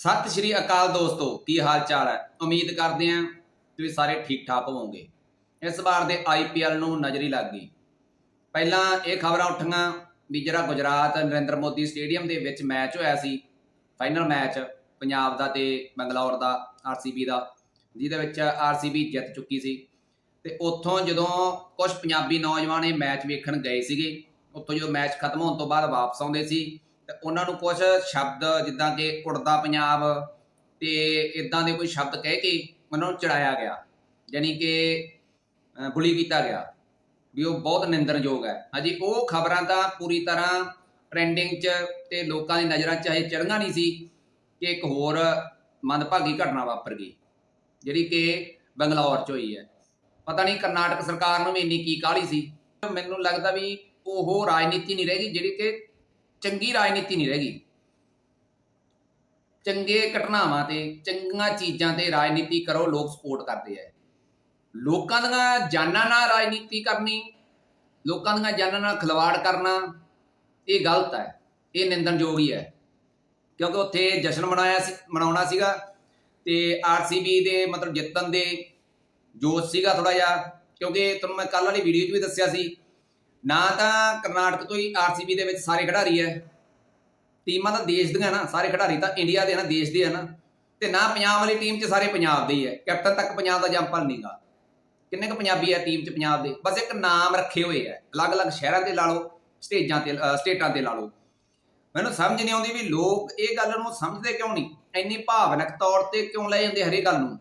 ਸਤਿ ਸ਼੍ਰੀ ਅਕਾਲ ਦੋਸਤੋ, ਕੀ ਹਾਲ ਚਾਲ ਹੈ? ਉਮੀਦ ਕਰਦੇ ਹਾਂ ਤੁਸੀਂ ਸਾਰੇ ਠੀਕ ਠਾਕ ਹੋਵੋਗੇ। ਇਸ ਵਾਰ ਦੇ ਆਈਪੀਐਲ ਨੂੰ ਨਜ਼ਰੀ ਲੱਗ ਗਈ। ਪਹਿਲਾਂ ਇਹ ਖਬਰਾਂ ਉੱਠੀਆਂ ਵੀ ਜਿਹੜਾ ਗੁਜਰਾਤ ਨਰਿੰਦਰ ਮੋਦੀ ਸਟੇਡੀਅਮ ਦੇ ਵਿੱਚ ਮੈਚ ਹੋਇਆ ਸੀ, ਫਾਈਨਲ ਮੈਚ ਪੰਜਾਬ ਦਾ ਤੇ ਬੰਗਲੌਰ ਦਾ ਆਰਸੀਬੀ ਦਾ, ਜਿਹਦੇ ਵਿੱਚ ਆਰਸੀਬੀ ਜਿੱਤ ਚੁੱਕੀ ਸੀ। ਤੇ ਉੱਥੋਂ ਜਦੋਂ ਕੁਝ ਪੰਜਾਬੀ ਨੌਜਵਾਨ ਇਹ ਮੈਚ ਵੇਖਣ ਗਏ ਸੀਗੇ, ਉੱਥੋਂ ਜਦੋਂ ਮੈਚ ਖਤਮ ਹੋਣ ਤੋਂ ਬਾਅਦ ਵਾਪਸ ਆਉਂਦੇ ਸੀ ਤੇ ਉਹਨਾਂ ਨੂੰ ਕੁਝ ਸ਼ਬਦ ਜਿੱਦਾਂ ਕਿ ਉੜਦਾ ਪੰਜਾਬ ਤੇ ਇਦਾਂ ਦੇ ਕੋਈ ਸ਼ਬਦ ਕਹਿ ਕੇ ਉਹਨਾਂ ਨੂੰ ਚੜਾਇਆ ਗਿਆ ਯਾਨੀ ਕਿ ਬੁਲੀ ਕੀਤਾ ਗਿਆ ਵੀ ਉਹ ਬਹੁਤ ਨਿੰਦਣਯੋਗ ਹੈ। ਹਾਂਜੀ, ਉਹ ਖਬਰਾਂ ਤਾਂ ਪੂਰੀ ਤਰ੍ਹਾਂ ਟ੍ਰੈਂਡਿੰਗ 'ਚ ਤੇ ਲੋਕਾਂ ਦੀ ਨਜ਼ਰਾਂ 'ਚ ਇਹ ਚੜ੍ਹਨਾ ਨਹੀਂ ਸੀ ਕਿ ਇੱਕ ਹੋਰ ਮੰਦਭਾਗੀ ਘਟਨਾ ਵਾਪਰ ਗਈ, ਜਿਹੜੀ ਕਿ ਬੰਗਲੌਰ 'ਚ ਹੋਈ ਹੈ। ਪਤਾ ਨਹੀਂ ਕਰਨਾਟਕ ਸਰਕਾਰ ਨੂੰ ਵੀ ਇੰਨੀ ਕੀ ਕਾਹਲੀ ਸੀ। ਮੈਨੂੰ ਲੱਗਦਾ ਵੀ ਉਹ ਰਾਜਨੀਤੀ ਨਹੀਂ ਰਹੇਗੀ ਜਿਹੜੀ ਕਿ ਚੰਗੀ ਰਾਜਨੀਤੀ ਨਹੀਂ ਰਹੇਗੀ ਚੰਗੇ ਘਟਨਾਵਾਂ ਤੇ ਚੰਗੀਆਂ ਚੀਜ਼ਾਂ ਤੇ ਰਾਜਨੀਤੀ ਕਰੋ, ਲੋਕ ਸਪੋਰਟ ਕਰਦੇ ਆ। ਲੋਕਾਂ ਦੀਆਂ ਜਾਨਾਂ ਨਾਲ ਰਾਜਨੀਤੀ ਕਰਨੀ, ਲੋਕਾਂ ਦੀਆਂ ਜਾਨਾਂ ਨਾਲ ਖਿਲਵਾੜ ਕਰਨਾ, ਇਹ ਗਲਤ ਹੈ, ਇਹ ਨਿੰਦਣਯੋਗ ਹੀ ਹੈ। ਕਿਉਂਕਿ ਉੱਥੇ ਜਸ਼ਨ ਮਨਾਇਆ ਸੀ, ਮਨਾਉਣਾ ਸੀਗਾ ਤੇ ਆਰਸੀਬੀ ਦੇ ਮਤਲਬ ਜਿੱਤਣ ਦੇ ਜੋਸ਼ ਸੀਗਾ ਥੋੜਾ ਜਿਹਾ, ਕਿਉਂਕਿ ਤੁਹਾਨੂੰ ਮੈਂ ਕੱਲ ਵਾਲੀ ਵੀਡੀਓ 'ਚ ਵੀ ਦੱਸਿਆ ਸੀ ਨਾ ਤਾਂ ਕਰਨਾਟਕ ਤੋਂ ਹੀ ਆਰਸੀਬੀ ਦੇ ਵਿੱਚ ਸਾਰੇ ਖਿਡਾਰੀ ਹੈ ਟੀਮਾਂ ਤਾਂ ਦੇਸ਼ ਦੀਆਂ ਨਾ, ਸਾਰੇ ਖਿਡਾਰੀ ਤਾਂ ਇੰਡੀਆ ਦੇ ਨਾ, ਦੇਸ਼ ਦੇ ਆ ਨਾ। ਤੇ ਨਾ ਪੰਜਾਬ ਵਾਲੀ ਟੀਮ 'ਚ ਸਾਰੇ ਪੰਜਾਬ ਦੇ ਹੀ ਹੈ ਕੈਪਟਨ ਤੱਕ ਪੰਜਾਬ ਦਾ ਜੰਪਲ ਨਹੀਂਗਾ। ਕਿੰਨੇ ਕੁ ਪੰਜਾਬੀ ਹੈ ਟੀਮ 'ਚ ਪੰਜਾਬ ਦੇ? ਬਸ ਇੱਕ ਨਾਮ ਰੱਖੇ ਹੋਏ ਹੈ ਅਲੱਗ-ਅਲੱਗ ਸ਼ਹਿਰਾਂ ਤੇ ਲਾ ਲਓ, ਸਟੇਜਾਂ ਤੇ ਸਟੇਟਾਂ ਤੇ ਲਾ ਲਓ। ਮੈਨੂੰ ਸਮਝ ਨਹੀਂ ਆਉਂਦੀ ਵੀ ਲੋਕ ਇਹ ਗੱਲ ਨੂੰ ਸਮਝਦੇ ਕਿਉਂ ਨਹੀਂ? ਇੰਨੀ ਭਾਵਨਕ ਤੌਰ ਤੇ ਕਿਉਂ ਲੈ ਜਾਂਦੇ ਹਰੇ ਗੱਲ ਨੂੰ?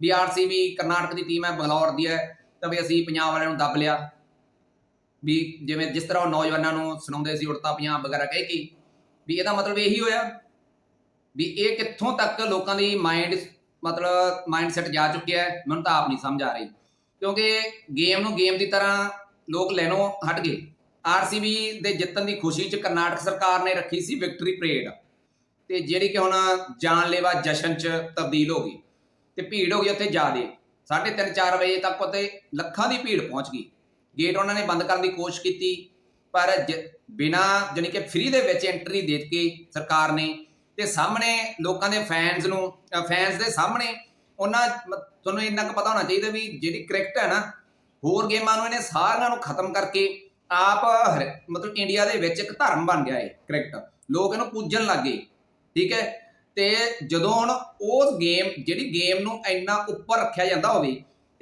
ਵੀ ਆਰਸੀਬੀ ਕਰਨਾਟਕ ਦੀ ਟੀਮ ਹੈ ਬੰਗਲੌਰ ਦੀ ਹੈ ਤਾਂ ਵੀ ਅਸੀਂ ਪੰਜਾਬ ਵਾਲਿਆਂ ਨੂੰ ਦੱਬ ਲਿਆ। ਵੀ ਜਿਵੇਂ ਜਿਸ ਤਰ੍ਹਾਂ ਉਹ ਨੌਜਵਾਨਾਂ ਨੂੰ ਸੁਣਾਉਂਦੇ ਸੀ, ਉੜਤਾ ਪੰਜਾਬ ਵਗੈਰਾ ਕਹਿ ਕੇ, ਵੀ ਇਹਦਾ ਮਤਲਬ ਇਹੀ ਹੋਇਆ ਵੀ ਇਹ ਕਿੱਥੋਂ ਤੱਕ ਲੋਕਾਂ ਦੀ ਮਾਈਂਡ ਮਤਲਬ ਮਾਈਂਡ ਸੈਟ ਜਾ ਚੁੱਕਿਆ ਹੈ, ਮੈਨੂੰ ਤਾਂ ਆਪ ਨਹੀਂ ਸਮਝ ਆ ਰਹੀ। ਕਿਉਂਕਿ ਗੇਮ ਨੂੰ ਗੇਮ ਦੀ ਤਰ੍ਹਾਂ ਲੋਕ ਲੈਣੋਂ ਹਟ ਗਏ। ਆਰਸੀਬੀ ਦੇ ਜਿੱਤਣ ਦੀ ਖੁਸ਼ੀ 'ਚ ਕਰਨਾਟਕ ਸਰਕਾਰ ਨੇ ਰੱਖੀ ਸੀ ਵਿਕਟਰੀ ਪਰੇਡ ਤੇ ਜਿਹੜੀ ਕਿ ਹੁਣ ਜਾਨਲੇਵਾ ਜਸ਼ਨ 'ਚ ਤਬਦੀਲ ਹੋ ਗਈ। ਤੇ ਭੀੜ ਹੋ ਗਈ ਉੱਥੇ ਜ਼ਿਆਦੇ। 3:30 4 ਵਜੇ ਤੱਕ ਉੱਥੇ ਲੱਖਾਂ ਦੀ ਭੀੜ ਪਹੁੰਚ ਗਈ। ਗੇਟ ਉਹਨਾਂ ਨੇ ਬੰਦ ਕਰਨ ਦੀ ਕੋਸ਼ਿਸ਼ ਕੀਤੀ, ਪਰ ਬਿਨਾ ਜਾਣੀ ਕਿ ਫ੍ਰੀ ਦੇ ਵਿੱਚ ਐਂਟਰੀ ਦੇ ਕੇ ਸਰਕਾਰ ਨੇ ਤੇ ਸਾਹਮਣੇ ਲੋਕਾਂ ਦੇ ਫੈਨਸ ਨੂੰ ਫੈਨਸ ਦੇ ਸਾਹਮਣੇ ਉਹਨਾਂ ਮ- ਤੁਹਾਨੂੰ ਇੰਨਾ ਕੁ ਪਤਾ ਹੋਣਾ ਚਾਹੀਦਾ ਵੀ ਜਿਹੜੀ ਕ੍ਰਿਕਟ ਹੈ ਨਾ, ਹੋਰ ਗੇਮਾਂ ਨੂੰ ਇਹਨੇ ਸਾਰਿਆਂ ਨੂੰ ਖਤਮ ਕਰਕੇ ਆਪ ਹਰ- ਮਤਲਬ ਇੰਡੀਆ ਦੇ ਵਿੱਚ ਇੱਕ ਧਰਮ ਬਣ ਗਿਆ ਹੈ ਕ੍ਰਿਕਟ ਲੋਕ ਇਹਨੂੰ ਪੂਜਣ ਲੱਗ ਗਏ, ਠੀਕ ਹੈ? ਤੇ ਜਦੋਂ ਹੁਣ ਉਸ ਗੇਮ ਜਿਹੜੀ ਗੇਮ ਨੂੰ ਇੰਨਾ ਉੱਪਰ ਰੱਖਿਆ ਜਾਂਦਾ ਹੋਵੇ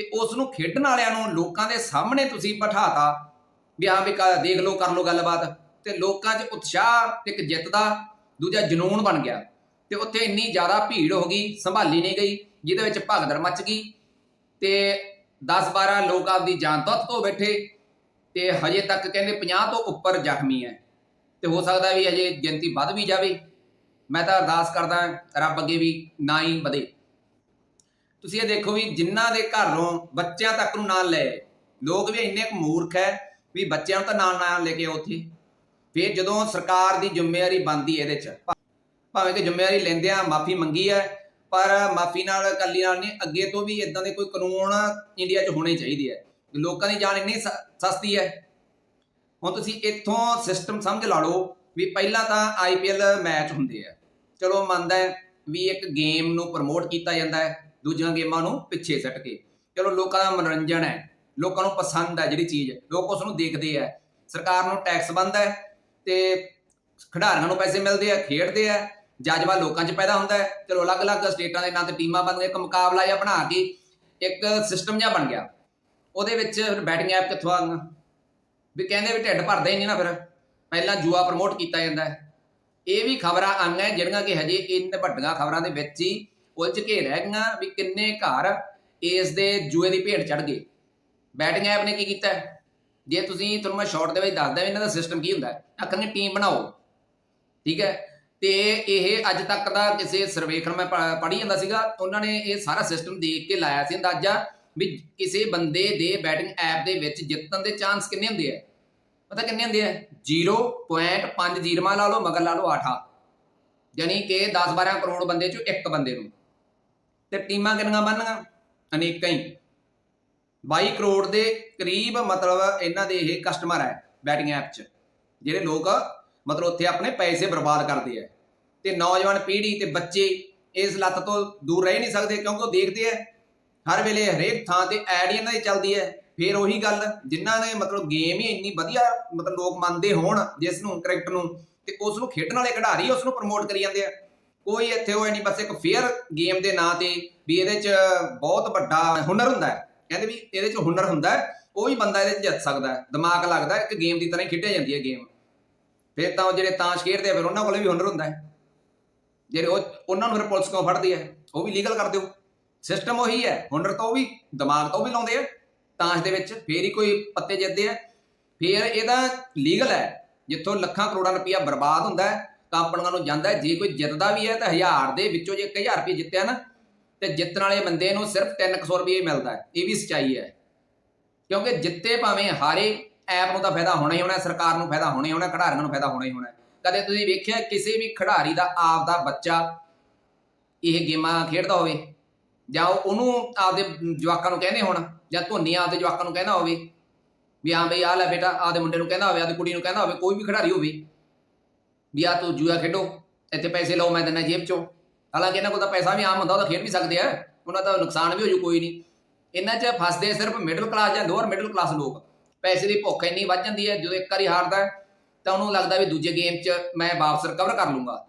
ਤੇ ਉਸ ਨੂੰ ਖੇਡਣ ਵਾਲਿਆਂ ਨੂੰ ਲੋਕਾਂ ਦੇ ਸਾਹਮਣੇ ਤੁਸੀਂ ਬਿਠਾਤਾ ਵੀ ਹਾਂ ਵੀ ਕ- ਦੇਖ ਲਓ, ਕਰ ਲਓ ਗੱਲਬਾਤ। ਤੇ ਲੋਕਾਂ 'ਚ ਉਤਸ਼ਾਹ ਤੇ ਇੱਕ ਜਿੱਤ ਦਾ ਦੂਜਾ ਜਨੂਨ ਬਣ ਗਿਆ। ਤੇ ਉੱਥੇ ਇੰਨੀ ਜ਼ਿਆਦਾ ਭੀੜ ਹੋ ਗਈ, ਸੰਭਾਲੀ ਨਹੀਂ ਗਈ, ਜਿਹਦੇ ਵਿੱਚ ਭਗਦੜ ਮੱਚ ਗਈ। ਤੇ 10-12 ਲੋਕ ਆਪਦੀ ਜਾਨ ਤੱਕ ਤੋਂ ਬੈਠੇ ਤੇ ਹਜੇ ਤੱਕ ਕਹਿੰਦੇ 50 ਤੋਂ ਉੱਪਰ ਜ਼ਖਮੀ ਹੈ। ਤੇ ਹੋ ਸਕਦਾ ਵੀ ਅਜੇ ਗਿਣਤੀ ਵੱਧ ਵੀ ਜਾਵੇ। ਮੈਂ ਤਾਂ ਅਰਦਾਸ ਕਰਦਾ, ਰੱਬ ਅੱਗੇ ਵੀ ਨਾ ਹੀ ਵਧੇ। ਤੁਸੀਂ ਇਹ ਦੇਖੋ ਵੀ ਜਿਨ੍ਹਾਂ ਦੇ ਘਰੋਂ ਬੱਚਿਆਂ ਤੱਕ ਨੂੰ ਨਾਲ ਲੈ ਲੋਕ ਵੀ ਇੰਨੇ ਕੁ ਮੂਰਖ ਹੈ ਵੀ ਬੱਚਿਆਂ ਨੂੰ ਤਾਂ ਨਾਲ ਨਾਲ ਲੈ ਕੇ ਆਓ ਉੱਥੇ। ਫਿਰ ਜਦੋਂ ਸਰਕਾਰ ਦੀ ਜ਼ਿੰਮੇਵਾਰੀ ਬਣਦੀ ਇਹਦੇ 'ਚ ਭਾਵੇਂ ਕਿ ਜ਼ਿੰਮੇਵਾਰੀ ਲੈਂਦੇ ਆ ਮਾਫੀ ਮੰਗੀ ਹੈ ਪਰ ਮਾਫੀ ਨਾਲ ਕੱਲੀ ਨਾਲ ਨਹੀਂ, ਅੱਗੇ ਤੋਂ ਵੀ ਇਦਾਂ ਦੇ ਕੋਈ ਕਾਨੂੰਨ ਇੰਡੀਆ 'ਚ ਹੋਣੇ ਚਾਹੀਦੇ ਹੈ ਲੋਕਾਂ ਦੀ ਜਾਨ ਇੰਨੀ ਸ- ਸਸਤੀ ਹੈ ਹੁਣ ਤੁਸੀਂ ਇੱਥੋਂ ਸਿਸਟਮ ਸਮਝ ਲਾ ਲਓ ਵੀ ਪਹਿਲਾਂ ਤਾਂ ਆਈਪੀਐਲ ਮੈਚ ਹੁੰਦੇ ਆ ਚਲੋ ਮੰਨਦਾ ਵੀ ਇੱਕ ਗੇਮ ਨੂੰ ਪ੍ਰਮੋਟ ਕੀਤਾ ਜਾਂਦਾ ਹੈ ਦੂਜੀਆਂ ਗੇਮਾਂ ਨੂੰ ਪਿੱਛੇ ਸੱਟ ਕੇ। ਚਲੋ ਲੋਕਾਂ ਦਾ ਮਨੋਰੰਜਨ ਹੈ, ਲੋਕਾਂ ਨੂੰ ਪਸੰਦ ਹੈ ਜਿਹੜੀ ਚੀਜ਼, ਲੋਕ ਉਸ ਨੂੰ ਦੇਖਦੇ ਆ ਸਰਕਾਰ ਨੂੰ ਟੈਕਸ ਬਣਦਾ ਹੈ ਤੇ ਖਿਡਾਰੀਆਂ ਨੂੰ ਪੈਸੇ ਮਿਲਦੇ ਆ ਖੇਡਦੇ ਆ ਜਜ਼ਬਾ ਲੋਕਾਂ 'ਚ ਪੈਦਾ ਹੁੰਦਾ ਹੈ। ਚਲੋ ਅਲੱਗ-ਅਲੱਗ ਸਟੇਟਾਂ ਦੇ ਨਾਂ ਤੇ ਟੀਮਾਂ ਬਣ ਗਈਆਂ, ਇੱਕ ਮੁਕਾਬਲਾ ਜਿਹਾ ਬਣਾ ਕੇ ਇੱਕ ਸਿਸਟਮ ਜਿਹਾ ਬਣ ਗਿਆ। ਉਹਦੇ ਵਿੱਚ ਬੈਟਿੰਗ ਐਪ ਕਿੱਥੋਂ ਆ ਗਈਆਂ? ਵੀ ਕਹਿੰਦੇ ਵੀ ਢਿੱਡ ਭਰਦਾ ਹੀ ਨਹੀਂ ਨਾ ਫਿਰ। ਪਹਿਲਾਂ ਜੂਆ ਪ੍ਰਮੋਟ ਕੀਤਾ ਜਾਂਦਾ ਹੈ। ਇਹ ਵੀ ਖਬਰਾਂ ਆਈਆਂ ਜਿਹੜੀਆਂ ਕਿ ਹਜੇ ਇੰਨ ਵੱਡੀਆਂ ਖਬਰਾਂ ਦੇ ਵਿੱਚ ਹੀ ਉਲਝ ਕੇ ਰਹਿ ਗਈਆਂ ਵੀ ਕਿੰਨੇ ਘਰ ਇਸ ਦੇ ਜੂਏ ਦੀ ਭੇਟ ਚੜ ਗਏ। ਬੈਟਿੰਗ ਐਪ ਨੇ ਕੀ ਕੀਤਾ? ਜੇ ਤੁਸੀਂ ਤੁਹਾਨੂੰ ਮੈਂ ਸ਼ਾਰਟ ਦੇ ਵਿੱਚ ਦੱਸਦਾ ਇਹਨਾਂ ਦਾ ਸਿਸਟਮ ਕੀ ਹੁੰਦਾ ਆਖਣਗੇ ਟੀਮ ਬਣਾਓ। ਠੀਕ ਹੈ? ਤੇ ਇਹ ਅੱਜ ਤੱਕ ਦਾ ਕਿਸੇ ਸਰਵੇਖਣ ਮੈਂ ਪੜ੍ਹੀ ਜਾਂਦਾ ਸੀਗਾ, ਉਹਨਾਂ ਨੇ ਇਹ ਸਾਰਾ ਸਿਸਟਮ ਦੇਖ ਕੇ ਲਾਇਆ ਸੀ ਅੰਦਾਜ਼ਾ ਵੀ ਕਿਸੇ ਬੰਦੇ ਦੇ ਬੈਟਿੰਗ ਐਪ ਦੇ ਵਿੱਚ ਜਿੱਤਣ ਦੇ ਚਾਂਸ ਕਿੰਨੇ ਹੁੰਦੇ ਆ? ਪਤਾ ਕਿੰਨੇ ਹੁੰਦੇ ਆ? 0.5 ਜੀਰਮਾ ਲਾ ਲਓ, ਮਗਰ ਲਾ ਲਓ 8 ਯਾਨੀ ਕਿ 10-12 ਕਰੋੜ ਬੰਦੇ ਚੋਂ ਇੱਕ ਬੰਦੇ ਨੂੰ। ਤੇ ਟੀਮਾਂ ਕਿੰਨੀਆਂ ਬਣਨੀਆਂ? ਅਨੇਕਾਂ ਹੀ। 22 ਕਰੋੜ ਦੇ ਕਰੀਬ ਮਤਲਬ ਇਹਨਾਂ ਦੇ ਇਹ ਕਸਟਮਰ ਹੈ ਬੈਟਿੰਗ ਐਪ 'ਚ। ਜਿਹੜੇ ਲੋਕ ਮਤਲਬ ਉੱਥੇ ਆਪਣੇ ਪੈਸੇ ਬਰਬਾਦ ਕਰਦੇ ਆ। ਤੇ ਨੌਜਵਾਨ ਪੀੜ੍ਹੀ ਤੇ ਬੱਚੇ ਇਸ ਲੱਤ ਤੋਂ ਦੂਰ ਰਹਿ ਨਹੀਂ ਸਕਦੇ ਕਿਉਂਕਿ ਉਹ ਦੇਖਦੇ ਆ, ਹਰ ਵੇਲੇ ਹਰੇਕ ਥਾਂ ਤੇ ਐਡ ਹੀ ਇਹਨਾਂ ਦੀ ਚੱਲਦੀ ਹੈ। ਫਿਰ ਉਹੀ ਗੱਲ, ਜਿਨ੍ਹਾਂ ਨੇ ਮਤਲਬ ਗੇਮ ਹੀ ਇੰਨੀ ਵਧੀਆ ਮਤਲਬ ਲੋਕ ਮੰਨਦੇ ਹੋਣ ਜਿਸ ਨੂੰ ਕ੍ਰਿਕਟ ਨੂੰ, ਤੇ ਉਸ ਨੂੰ ਖੇਡਣ ਵਾਲੇ ਖਿਡਾਰੀ ਉਸ ਨੂੰ ਪ੍ਰਮੋਟ ਕਰੀ ਜਾਂਦੇ ਆ। ਕੋਈ ਇੱਥੇ ਹੋਏ ਨਹੀਂ, ਬਸ ਇੱਕ ਫੇਅਰ ਗੇਮ ਦੇ ਨਾਂ ਤੇ ਵੀ ਇਹਦੇ 'ਚ ਬਹੁਤ ਵੱਡਾ ਹੁਨਰ ਹੁੰਦਾ ਹੈ। ਕਹਿੰਦੇ ਵੀ ਇਹਦੇ 'ਚ ਹੁਨਰ ਹੁੰਦਾ ਹੈ, ਉਹ ਵੀ ਬੰਦਾ ਇਹਦੇ 'ਚ ਜਿੱਤ ਸਕਦਾ ਹੈ। ਦਿਮਾਗ ਲੱਗਦਾ ਇੱਕ ਗੇਮ ਦੀ ਤਰ੍ਹਾਂ ਹੀ ਖੇਡਿਆ ਜਾਂਦੀ ਹੈ ਗੇਮ ਫਿਰ ਤਾਂ ਉਹ ਜਿਹੜੇ ਤਾਸ਼ ਖੇਡਦੇ ਆ, ਫਿਰ ਉਹਨਾਂ ਕੋਲੇ ਵੀ ਹੁਨਰ ਹੁੰਦਾ ਹੈ। ਜਿਹੜੇ ਉਹ, ਉਹਨਾਂ ਨੂੰ ਫਿਰ ਪੁਲਿਸ ਕਿਉਂ ਫੜਦੀ ਹੈ, ਉਹ ਵੀ ਲੀਗਲ ਕਰ ਦਿਓ। ਸਿਸਟਮ ਉਹੀ ਹੈ, ਹੁਨਰ ਤਾਂ ਉਹ ਵੀ, ਦਿਮਾਗ ਤਾਂ ਉਹ ਵੀ ਲਾਉਂਦੇ ਆ। ਤਾਸ਼ ਦੇ ਵਿੱਚ ਫੇਰ ਹੀ ਕੋਈ ਪੱਤੇ ਜਿੱਤਦੇ ਆ। ਫੇਰ ਇਹਦਾ ਲੀਗਲ ਹੈ, ਜਿੱਥੋਂ ਲੱਖਾਂ ਕਰੋੜਾਂ ਰੁਪਇਆ ਬਰਬਾਦ ਹੁੰਦਾ ਹੈ। ਕੰਪਨੀਆਂ ਨੂੰ ਜਾਂਦਾ ਜੇ ਕੋਈ ਜਿੱਤਦਾ ਵੀ ਹੈ ਤਾਂ ਹਜ਼ਾਰ ਦੇ ਵਿੱਚੋਂ ਜੇ 1000 ਰੁਪਏ ਜਿੱਤਿਆ ਨਾ ਤੇ ਜਿੱਤਣ ਵਾਲੇ ਬੰਦੇ ਨੂੰ ਸਿਰਫ 300 ਰੁਪਏ ਮਿਲਦਾ ਹੈ। ਇਹ ਵੀ ਸਚਾਈ ਹੈ। ਕਿਉਂਕਿ ਜਿੱਤੇ ਭਾਵੇਂ ਹਾਰੇ, ਐਪ ਨੂੰ ਤਾਂ ਫਾਇਦਾ ਹੋਣਾ ਹੀ ਹੋਣਾ, ਸਰਕਾਰ ਨੂੰ ਫਾਇਦਾ ਹੋਣਾ ਹੀ ਹੋਣਾ, ਖਿਡਾਰੀਆਂ ਨੂੰ ਫਾਇਦਾ ਹੋਣਾ ਹੀ ਹੋਣਾ ਕਦੇ ਤੁਸੀਂ ਵੇਖਿਆ ਕਿਸੇ ਵੀ ਖਿਡਾਰੀ ਦਾ, ਆਪ ਦਾ ਬੱਚਾ ਇਹ ਗੇਮਾਂ ਖੇਡਦਾ ਹੋਵੇ? ਜਾਂ ਉਹਨੂੰ ਆਪਦੇ ਜਵਾਕਾਂ ਨੂੰ ਕਹਿੰਦੇ ਹੋਣ, ਜਾਂ ਧੋਨੀ ਆਪਦੇ ਜਵਾਕਾਂ ਨੂੰ ਕਹਿੰਦਾ ਹੋਵੇ, ਵੀ ਹਾਂ ਬਈ ਆ ਲੈ ਬੇਟਾ, ਆਪਦੇ ਮੁੰਡੇ ਨੂੰ ਕਹਿੰਦਾ ਹੋਵੇ, ਆਪਦੀ ਕੁੜੀ ਨੂੰ ਕਹਿੰਦਾ ਹੋਵੇ, ਕੋਈ ਵੀ ਖਿਡਾਰੀ ਹੋਵੇ ਵੀ ਆ ਤੂੰ ਜੂਆ ਖੇਡੋ, ਇੱਥੇ ਪੈਸੇ ਲਓ, ਮੈਂ ਦਿੰਦਾ ਜੇਬ ਚੋਂ। ਹਾਲਾਂਕਿ ਇਹਨਾਂ ਕੋਲ ਤਾਂ ਪੈਸਾ ਵੀ ਆਮ ਹੁੰਦਾ, ਉਹ ਤਾਂ ਖੇਡ ਵੀ ਸਕਦੇ ਆ, ਉਹਨਾਂ ਦਾ ਨੁਕਸਾਨ ਵੀ ਹੋ ਜੂ, ਕੋਈ ਨਹੀਂ। ਇਹਨਾਂ 'ਚ ਫਸਦੇ ਸਿਰਫ ਮਿਡਲ ਕਲਾਸ ਜਾਂ ਲੋਅਰ ਮਿਡਲ ਕਲਾਸ ਲੋਕ। ਪੈਸੇ ਦੀ ਭੁੱਖ ਇੰਨੀ ਵੱਧ ਜਾਂਦੀ ਹੈ, ਜਦੋਂ ਇੱਕ ਵਾਰੀ ਹਾਰਦਾ ਤਾਂ ਉਹਨੂੰ ਲੱਗਦਾ ਵੀ ਦੂਜੇ ਗੇਮ 'ਚ ਮੈਂ ਵਾਪਸ ਰਿਕਵਰ ਕਰ ਲੂੰਗਾ।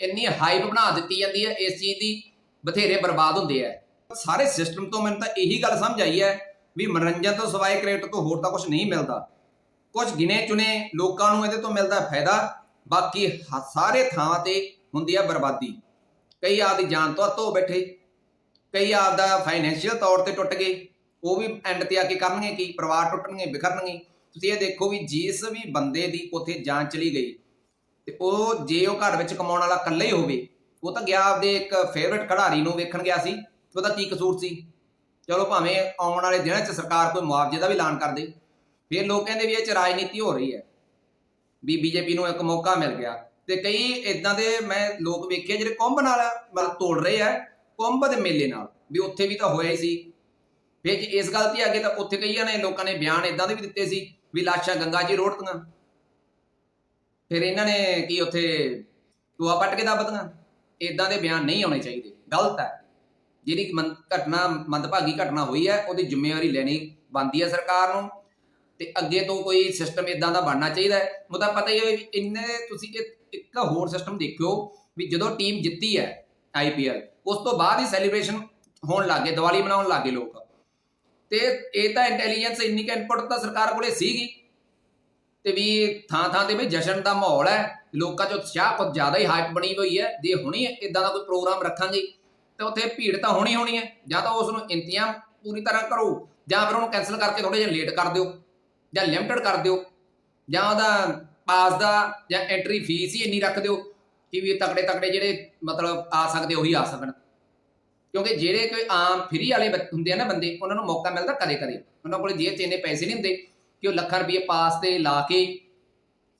ਇੰਨੀ ਹਾਈਪ ਬਣਾ ਦਿੱਤੀ ਜਾਂਦੀ ਹੈ, ਇਸ ਚੀਜ਼ ਦੀ ਬਥੇਰੇ ਬਰਬਾਦ ਹੁੰਦੇ ਆ। ਸਾਰੇ ਸਿਸਟਮ ਤੋਂ ਮੈਨੂੰ ਤਾਂ ਇਹੀ ਗੱਲ ਸਮਝ ਆਈ ਹੈ ਵੀ ਮਨੋਰੰਜਨ ਤੋਂ ਸਿਵਾਏ ਕ੍ਰਿਕਟ ਤੋਂ ਹੋਰ ਤਾਂ ਕੁਝ ਨਹੀਂ ਮਿਲਦਾ। ਕੁਝ ਗਿਣੇ ਚੁਣੇ ਲੋਕਾਂ ਨੂੰ ਇਹਦੇ ਤੋਂ ਮਿਲਦਾ ਫਾਇਦਾ ਬਾਕੀ ਹ- ਸਾਰੇ ਥਾਵਾਂ ਤੇ ਹੁੰਦੀ ਆ ਬਰਬਾਦੀ। ਕਈ ਆਪਦੀ ਜਾਨ ਤੋਂ ਧੋ ਬੈਠੇ, ਕਈ ਆਪਦਾ ਫਾਈਨੈਂਸ਼ੀਅਲ ਤੌਰ ਤੇ ਟੁੱਟ ਗਏ, ਉਹ ਵੀ ਐਂਡ ਤੇ ਆ ਕੇ ਕਰਨਗੇ ਕੀ? ਪਰਿਵਾਰ ਟੁੱਟਣਗੇ ਬਿਖਰਨਗੇ ਤੁਸੀਂ ਇਹ ਦੇਖੋ ਵੀ ਜਿਸ ਵੀ ਬੰਦੇ ਦੀ ਉੱਥੇ ਜਾਨ ਚਲੀ ਗਈ, ਤੇ ਉਹ ਜੇ ਉਹ ਘਰ ਵਿੱਚ ਕਮਾਉਣ ਵਾਲਾ ਇਕੱਲਾ ਹੀ ਹੋਵੇ, ਉਹ ਤਾਂ ਗਿਆ ਆਪਦੇ ਇੱਕ ਫੇਵਰਿਟ ਖਿਡਾਰੀ ਨੂੰ ਵੇਖਣ ਗਿਆ ਸੀ ਉਹਦਾ ਕੀ ਕਸੂਰ ਸੀ? ਚਲੋ ਭਾਵੇਂ ਆਉਣ ਵਾਲੇ ਦਿਨਾਂ 'ਚ ਸਰਕਾਰ ਕੋਈ ਮੁਆਵਜ਼ੇ ਦਾ ਵੀ ਐਲਾਨ ਕਰ ਦੇ, ਫਿਰ ਲੋਕ ਕਹਿੰਦੇ ਵੀ ਇਹ 'ਚ ਰਾਜਨੀਤੀ ਹੋ ਰਹੀ ਹੈ। ਵੀ ਬੀਜੇਪੀ ਨੂੰ ਇੱਕ ਮੌਕਾ ਮਿਲ ਗਿਆ। ਤੇ ਕਈ ਇਦਾਂ ਦੇ ਮੈਂ ਲੋਕ ਵੇਖੇ ਜਿਹੜੇ ਕੁੰਭ ਨਾਲ, ਮਤਲਬ ਤੋੜ ਰਹੇ ਆ, ਕੁੰਭ ਦੇ ਮੇਲੇ ਨਾਲ। ਵੀ ਉੱਥੇ ਵੀ ਤਾਂ ਹੋਇਆ ਹੀ ਸੀ। ਫਿਰ ਇਸ ਗੱਲ ਤੇ ਅੱਗੇ ਤਾਂ ਉੱਥੇ ਕਈਆਂ ਨੇ ਲੋਕਾਂ ਨੇ ਬਿਆਨ ਇਦਾਂ ਦੇ ਵੀ ਦਿੱਤੇ ਸੀ ਵੀ ਲਾਸ਼ਾਂ ਗੰਗਾ ਜੀ ਹੀ ਰੋੜਤੀਆਂ। ਫਿਰ ਇਹਨਾਂ ਨੇ ਕੀ ਉੱਥੇ ਟੂਆ ਪੱਟ ਕੇ ਦੱਬਤੀਆਂ ਇਦਾਂ ਦੇ ਬਿਆਨ ਨਹੀਂ ਆਉਣੇ ਚਾਹੀਦੇ। ਗਲਤ ਹੈ। ਜਿਹੜੀ ਮੰ- ਘਟਨਾ ਮੰਦਭਾਗੀ ਘਟਨਾ ਹੋਈ ਹੈ, ਉਹਦੀ ਜ਼ਿੰਮੇਵਾਰੀ ਲੈਣੀ ਬਣਦੀ ਹੈ ਸਰਕਾਰ ਨੂੰ। ਤੇ ਅੱਗੇ ਤੋਂ ਕੋਈ ਸਿਸਟਮ ਇਦਾਂ ਦਾ ਬਣਨਾ ਚਾਹੀਦਾ ਹੈ। ਉਹਦਾ ਪਤਾ ਹੀ ਹੈ ਵੀ ਇੰਨੇ ਤੁਸੀਂ ਇੱਕ ਹੋਰ ਸਿਸਟਮ ਦੇਖਿਓ ਵੀ ਜਦੋਂ ਟੀਮ ਜਿੱਤੀ ਹੈ ਆਈਪੀਐਲ ਉਸ ਤੋਂ ਬਾਅਦ ਹੀ ਸੈਲੀਬ੍ਰੇਸ਼ਨ ਹੋਣ ਲੱਗੇ, ਦੀਵਾਲੀ ਮਨਾਉਣ ਲੱਗੇ ਲੋਕ। ਤੇ ਇਹ ਤਾਂ ਇੰਟੈਲੀਜੈਂਸ ਇੰਨੀ ਕਿ ਇਨਪੁਟ ਤਾਂ ਸਰਕਾਰ ਕੋਲੇ ਸੀਗੀ। ਤੇ ਵੀ ਥਾਂ ਥਾਂ ਤੇ ਵੀ ਜਸ਼ਨ ਦਾ ਮਾਹੌਲ ਹੈ, ਲੋਕਾਂ 'ਚ ਉਤਸ਼ਾਹ ਕੁਝ ਜ਼ਿਆਦਾ ਹੀ ਹਾਈਪ ਬਣੀ ਹੋਈ ਹੈ, ਜੇ ਹੁਣੀ ਇਦਾਂ ਦਾ ਕੋਈ ਪ੍ਰੋਗਰਾਮ ਰੱਖਾਂਗੇ। ਤੇ ਉੱਥੇ ਭੀੜ ਤਾਂ ਹੋਣੀ ਹੋਣੀ ਹੈ, ਜਾਂ ਤਾਂ ਉਸ ਨੂੰ ਇੰਤਜ਼ਾਮ ਪੂਰੀ ਤਰ੍ਹਾਂ ਕਰੋ, ਜਾਂ ਫਿਰ ਉਹਨੂੰ ਕੈਨਸਲ ਕਰਕੇ ਥੋੜੇ ਜਿਹਾ ਲੇਟ ਕਰ ਦਿਓ। ਜਾਂ ਲਿਮਟਡ ਕਰ ਦਿਓ, ਜਾਂ ਉਹਦਾ ਪਾਸ ਦਾ ਜਾਂ ਐਂਟਰੀ ਫੀਸ ਹੀ ਇੰਨੀ ਰੱਖ ਦਿਓ ਕਿ ਵੀ ਤਕੜੇ ਤਕੜੇ ਜਿਹੜੇ ਮਤਲਬ ਆ ਸਕਦੇ ਉਹੀ ਆ ਸਕਣ। ਕਿਉਂਕਿ ਜਿਹੜੇ ਕੋਈ ਆਮ ਫ੍ਰੀ ਵਾਲੇ ਹੁੰਦੇ ਆ ਨਾ ਬੰਦੇ, ਉਹਨਾਂ ਨੂੰ ਮੌਕਾ ਮਿਲਦਾ ਕਦੇ ਕਦੇ ਉਹਨਾਂ ਕੋਲ ਜੇਬ 'ਚ ਇੰਨੇ ਪੈਸੇ ਨਹੀਂ ਹੁੰਦੇ ਕਿ ਉਹ ਲੱਖਾਂ ਰੁਪਏ ਪਾਸ ਤੇ ਲਾ ਕੇ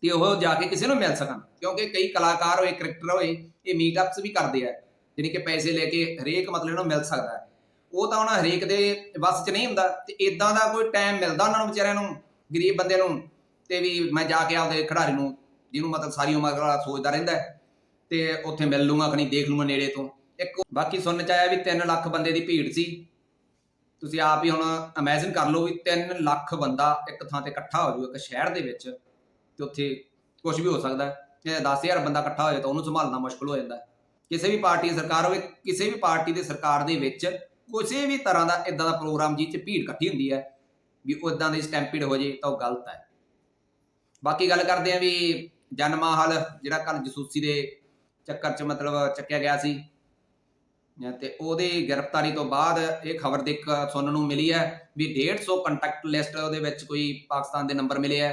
ਤੇ ਉਹ ਜਾ ਕੇ ਕਿਸੇ ਨੂੰ ਮਿਲ ਸਕਣ। ਕਿਉਂਕਿ ਕਈ ਕਲਾਕਾਰ ਹੋਏ ਕ੍ਰਿਕਟਰ ਹੋਏ, ਇਹ ਮੀਟਅਪਸ ਵੀ ਕਰਦੇ ਆ ਜਿਹੜੀ ਕਿ ਪੈਸੇ ਲੈ ਕੇ ਹਰੇਕ ਮਤਲਬ ਇਹਨਾਂ ਨੂੰ ਮਿਲ ਸਕਦਾ। ਉਹ ਤਾਂ ਉਹਨਾਂ ਹਰੇਕ ਦੇ ਵੱਸ 'ਚ ਨਹੀਂ ਹੁੰਦਾ ਤੇ ਇਦਾਂ ਦਾ ਕੋਈ ਟਾਈਮ ਮਿਲਦਾ ਉਹਨਾਂ ਨੂੰ ਵਿਚਾਰਿਆਂ ਨੂੰ? ਗਰੀਬ ਬੰਦੇ ਨੂੰ ਤੇ ਵੀ ਮੈਂ ਜਾ ਕੇ ਆਪਦੇ ਖਿਡਾਰੀ ਨੂੰ ਜਿਹਨੂੰ ਮਤਲਬ ਸਾਰੀ ਉਮਰ ਵਾਲਾ ਸੋਚਦਾ ਰਹਿੰਦਾ ਹੈ, ਤੇ ਉੱਥੇ ਮਿਲ ਲੂੰਗਾ ਖਣੀ ਦੇਖ ਲੂੰਗਾ ਨੇੜੇ ਤੋਂ। ਇੱਕ ਬਾਕੀ ਸੁਣਨ ਚ ਆਇਆ ਵੀ 3 ਲੱਖ ਬੰਦੇ ਦੀ ਭੀੜ ਸੀ। ਤੁਸੀਂ ਆਪ ਹੀ ਹੁਣ ਇਮੇਜਿਨ ਕਰ ਲਓ ਵੀ 3 ਲੱਖ ਬੰਦਾ ਇੱਕ ਥਾਂ ਤੇ ਇਕੱਠਾ ਹੋ ਜਾਊ ਇੱਕ ਸ਼ਹਿਰ ਦੇ ਵਿੱਚ ਤੇ ਉੱਥੇ ਕੁਝ ਵੀ ਹੋ ਸਕਦਾ ਹੈ। ਜੇ 10000 ਬੰਦਾ ਇਕੱਠਾ ਹੋ ਜਾਏ ਤਾਂ ਉਹਨੂੰ ਸੰਭਾਲਣਾ ਮੁਸ਼ਕਲ ਹੋ ਜਾਂਦਾ ਕਿਸੇ ਵੀ ਪਾਰਟੀ ਦੀ ਸਰਕਾਰ ਹੋਵੇ ਕਿਸੇ ਵੀ ਪਾਰਟੀ ਦੀ ਸਰਕਾਰ ਦੇ ਵਿੱਚ ਕਿਸੇ ਵੀ ਤਰ੍ਹਾਂ ਦਾ ਇਦਾਂ ਦਾ ਪ੍ਰੋਗਰਾਮ ਜਿਹ 'ਚ ਭੀੜ ਇਕੱਠੀ ਹੁੰਦੀ ਹੈ ਵੀ ਉਹ ਇਦਾਂ ਦੀ ਸਟੈਂਪੀਡ ਹੋ ਜੇ ਤਾਂ ਉਹ ਗਲਤ ਹੈ। ਬਾਕੀ ਗੱਲ ਕਰਦੇ ਆ ਵੀ ਜਨਮਾਹਲ, ਜਿਹੜਾ ਕੱਲ ਜਸੂਸੀ ਦੇ ਚੱਕਰ 'ਚ ਮਤਲਬ ਚੱਕਿਆ ਗਿਆ ਸੀ, ਜਾਂ ਤੇ ਉਹਦੀ ਗ੍ਰਿਫਤਾਰੀ ਤੋਂ ਬਾਅਦ ਇਹ ਖਬਰ ਦੇਖ ਸੁਣਨ ਨੂੰ ਮਿਲੀ ਹੈ ਵੀ 150 ਕੰਟੈਕਟ ਲਿਸਟ ਉਹਦੇ ਵਿੱਚ ਕੋਈ ਪਾਕਿਸਤਾਨ ਦੇ ਨੰਬਰ ਮਿਲੇ ਹੈ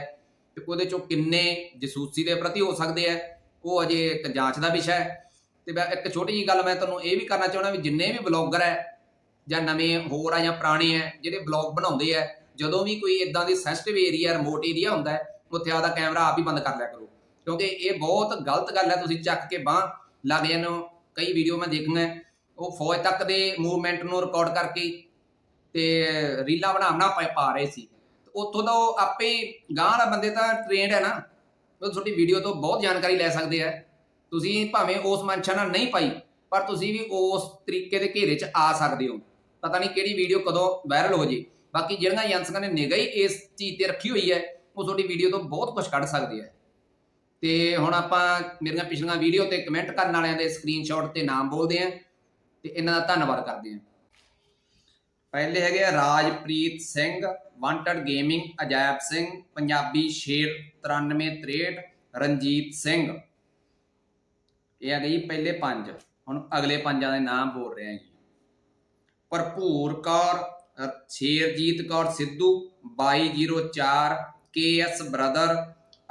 ਤੇ ਉਹਦੇ ਚੋਂ ਕਿੰਨੇ ਜਸੂਸੀ ਦੇ ਪ੍ਰਤੀ ਹੋ ਸਕਦੇ ਆ ਉਹ ਅਜੇ ਇੱਕ ਜਾਂਚ ਦਾ ਵਿਸ਼ਾ ਹੈ। ਤੇ ਮੈਂ ਇੱਕ ਛੋਟੀ ਜੀ ਗੱਲ ਮੈਂ ਤੁਹਾਨੂੰ ਇਹ ਵੀ ਕਰਨਾ ਚਾਹੁੰਦਾ ਵੀ ਜਿੰਨੇ ਵੀ ਬਲੌਗਰ ਹੈ ਜਾਂ ਨਵੇਂ ਹੋਰ ਆ ਜਾਂ ਪੁਰਾਣੇ ਹੈ, ਜਿਹੜੇ ਬਲੌਗ ਬਣਾਉਂਦੇ ਆ ਜਦੋਂ ਵੀ ਕੋਈ ਇਦਾਂ ਦੀ ਸੈਂਸਿਟਿਵ ਏਰੀਆ ਰਿਮੋਟ ਏਰੀਆ ਹੁੰਦਾ ਹੈ, ਉੱਥੇ ਆਦਾ ਕੈਮਰਾ ਆਪ ਹੀ ਬੰਦ ਕਰ ਲਿਆ ਕਰੋ। ਕਿਉਂਕਿ ਇਹ ਬਹੁਤ ਗਲਤ ਗੱਲ ਹੈ, ਤੁਸੀਂ ਚੱਕ ਕੇ ਬਾਹ ਲੱਗ ਜਾਂਦੇ ਹੋ ਕਈ ਵੀਡੀਓ ਮੈਂ ਦੇਖਣਾ ਉਹ ਫੌਜ ਤੱਕ ਦੇ ਮੂਵਮੈਂਟ ਨੂੰ ਰਿਕਾਰਡ ਕਰਕੇ ਤੇ ਰੀਲਾਂ ਬਣਾਉਣਾ ਪਾ ਪਾ ਰਹੇ ਸੀ। ਉੱਥੋਂ ਦਾ ਉਹ ਆਪੇ ਹੀ ਗਾਂਹ ਵਾਲਾ ਬੰਦੇ ਤਾਂ ਟ੍ਰੇਨਡ ਹੈ ਨਾ, ਉਹ ਤੁਹਾਡੀ ਵੀਡੀਓ ਤੋਂ ਬਹੁਤ ਜਾਣਕਾਰੀ ਲੈ ਸਕਦੇ ਆ ਤੁਸੀਂ ਭਾਵੇਂ ਉਸ ਮਨਸ਼ਾ ਨਾਲ ਨਹੀਂ ਪਾਈ ਪਰ ਤੁਸੀਂ ਵੀ ਉਸ ਤਰੀਕੇ ਦੇ ਘੇਰੇ 'ਚ ਆ ਸਕਦੇ ਹੋ। ਪਤਾ ਨਹੀਂ ਕਿਹੜੀ ਵੀਡੀਓ ਕਦੋਂ ਵਾਇਰਲ ਹੋ ਜੇ। ਬਾਕੀ ਜਿਹੜੀਆਂ ਏਜੰਸੀਆਂ ਨੇ ਨਿਗਾਹ ਹੀ ਇਸ ਚੀਜ਼ ਤੇ ਰੱਖੀ ਹੋਈ ਹੈ, ਉਹ ਤੁਹਾਡੀ ਵੀਡੀਓ ਤੋਂ ਬਹੁਤ ਕੁਝ ਕੱਢ ਸਕਦੇ ਆ ਤੇ ਹੁਣ ਆਪਾਂ ਮੇਰੀਆਂ ਪਿਛਲੀਆਂ ਵੀਡੀਓ ਤੇ ਕਮੈਂਟ ਕਰਨ ਵਾਲਿਆਂ ਦੇ ਸਕਰੀਨਸ਼ਾਟ ਤੇ ਨਾਮ ਬੋਲਦੇ ਆ ਤੇ ਇਹਨਾਂ ਦਾ ਧੰਨਵਾਦ ਕਰਦੇ ਆ ਪਹਿਲੇ ਹੈਗੇ ਆ ਰਾਜਪ੍ਰੀਤ ਸਿੰਘ ਵਾਂਟਡ ਗੇਮਿੰਗ ਅਜਾਇਬ ਸਿੰਘ, ਪੰਜਾਬੀ ਸ਼ੇਰ 9363 ਰਣਜੀਤ ਸਿੰਘ। ਇਹ ਆ ਗਈ ਪਹਿਲੇ ਪੰਜ, ਹੁਣ ਅਗਲੇ ਪੰਜਾਂ ਦੇ ਨਾਮ ਬੋਲ ਰਹੇ ਆ ਜੀ। ਭਰਪੂਰ ਕੌਰ ਸ਼ੇਰਜੀਤ ਕੌਰ ਸਿੱਧੂ 2204 ਕੇਐਸ ਬ੍ਰਦਰ,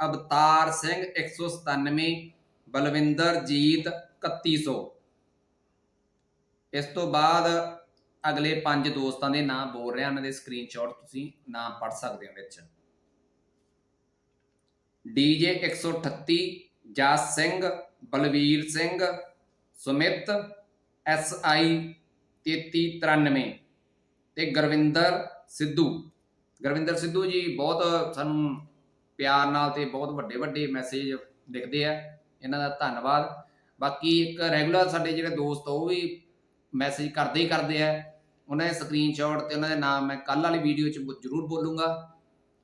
ਅਵਤਾਰ ਸਿੰਘ 197 ਬਲਵਿੰਦਰ ਜੀਤ 3100 ਇਸ ਤੋਂ ਬਾਅਦ ਅਗਲੇ ਪੰਜ ਦੋਸਤਾਂ ਦੇ ਨਾਮ ਬੋਲ ਰਿਹਾ ਉਹਨਾਂ ਦੇ ਸਕਰੀਨਸ਼ਾਟ ਤੁਸੀਂ ਨਾਮ ਪੜ ਸਕਦੇ ਹੋ ਵਿੱਚ। DJ 138 Jas Singh, Balvir Singh, Sumit, S I 3393 ਤੇ ਗੁਰਵਿੰਦਰ ਸਿੱਧੂ। ਗੁਰਵਿੰਦਰ ਸਿੱਧੂ ਜੀ ਬਹੁਤ ਸਾਨੂੰ ਪਿਆਰ ਨਾਲ ਤੇ ਬਹੁਤ ਵੱਡੇ ਵੱਡੇ ਮੈਸੇਜ ਲਿਖਦੇ ਆ। ਇਹਨਾਂ ਦਾ ਧੰਨਵਾਦ। ਬਾਕੀ ਇੱਕ ਰੈਗੂਲਰ ਸਾਡੇ ਜਿਹੜੇ ਦੋਸਤ ਉਹ ਵੀ ਮੈਸੇਜ ਕਰਦੇ ਹੀ ਕਰਦੇ ਆ। ਉਹਨਾਂ ਦੇ ਸਕਰੀਨਸ਼ਾਟ ਤੇ ਉਹਨਾਂ ਦੇ ਨਾਮ ਮੈਂ ਕੱਲ ਵਾਲੀ ਵੀਡੀਓ 'ਚ ਬ- ਜ਼ਰੂਰ ਬੋਲੂੰਗਾ।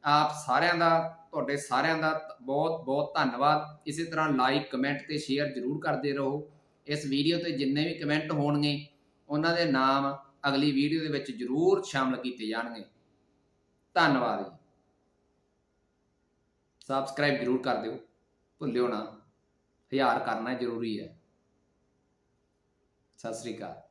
ਆਪ ਸਾਰਿਆਂ ਦਾ, ਤੁਹਾਡੇ ਸਾਰਿਆਂ ਦਾ ਬਹੁਤ ਬਹੁਤ ਧੰਨਵਾਦ। ਇਸੇ ਤਰ੍ਹਾਂ ਲਾਈਕ ਕਮੈਂਟ ਤੇ ਸ਼ੇਅਰ ਜ਼ਰੂਰ ਕਰਦੇ ਰਹੋ। ਇਸ ਵੀਡੀਓ ਤੇ ਜਿੰਨੇ ਵੀ ਕਮੈਂਟ ਹੋਣਗੇ, ਉਹਨਾਂ ਦੇ ਨਾਮ ਅਗਲੀ ਵੀਡੀਓ ਦੇ ਵਿੱਚ ਜ਼ਰੂਰ ਸ਼ਾਮਲ ਕੀਤੇ ਜਾਣਗੇ। ਧੰਨਵਾਦ ਜੀ। ਸਬਸਕ੍ਰਾਈਬ ਜ਼ਰੂਰ ਕਰ ਦਿਓ। ਭੁੱਲਿਓ ਨਾ। ਹਜ਼ਾਰ ਕਰਨਾ ਜ਼ਰੂਰੀ ਹੈ। ਸਤਿ ਸ੍ਰੀ ਅਕਾਲ।